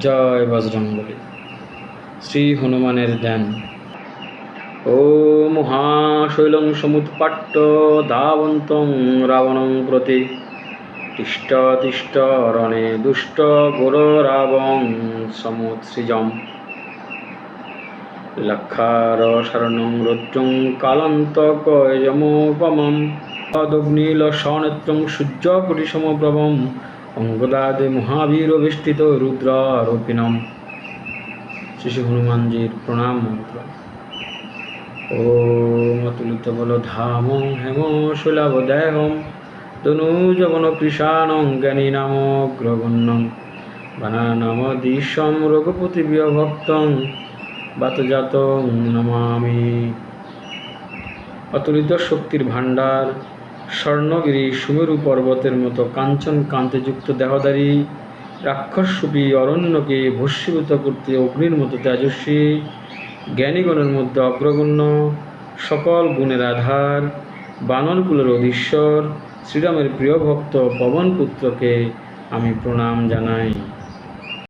জয় বজরঙ্গলী শ্রী হনুমানের ধ্যান। ও মহাশৈলং সমুৎপাট্ট দাবন্তং রাবণং প্রতি তিষ্ঠ তিষ্ঠ রণে দুষ্ট গোর রাবং সমুৎসৃজম। লক্ষার শরণং রুদ্রং কালান্তকয়মোপমম পদগ্নীল সনেত্রং সূর্যকটিসমপ্রভম অঙ্গদাদে মহাবীরবেষ্টিত রুদ্রারোপিণম। শ্রী হনুমানজির প্রণাম মন্ত্র। ওম অতুলিত বল ধাম হেম শুলাভ দেহম তনুজবন কৃষাণং জ্ঞানী নাম গ্রগণ্যম বানানাম দিশম রঘুপতি ভক্তং বাতজাত নমামি। অতুলিত শক্তির ভাণ্ডার স্বর্ণগিরি সুমেরু পর্বতের মতো কাঞ্চন কান্তিযুক্ত দেহধারী রাক্ষসরূপী অরণ্যকে ভস্মীভূত করতে অগ্নির মতো তেজস্বী, জ্ঞানীগণের মধ্যে অগ্রগণ্য, সকল গুণের আধার বানরকুলের অধীশ্বর, শ্রীরামের প্রিয় ভক্ত পবনপুত্রকে আমি প্রণাম জানাই।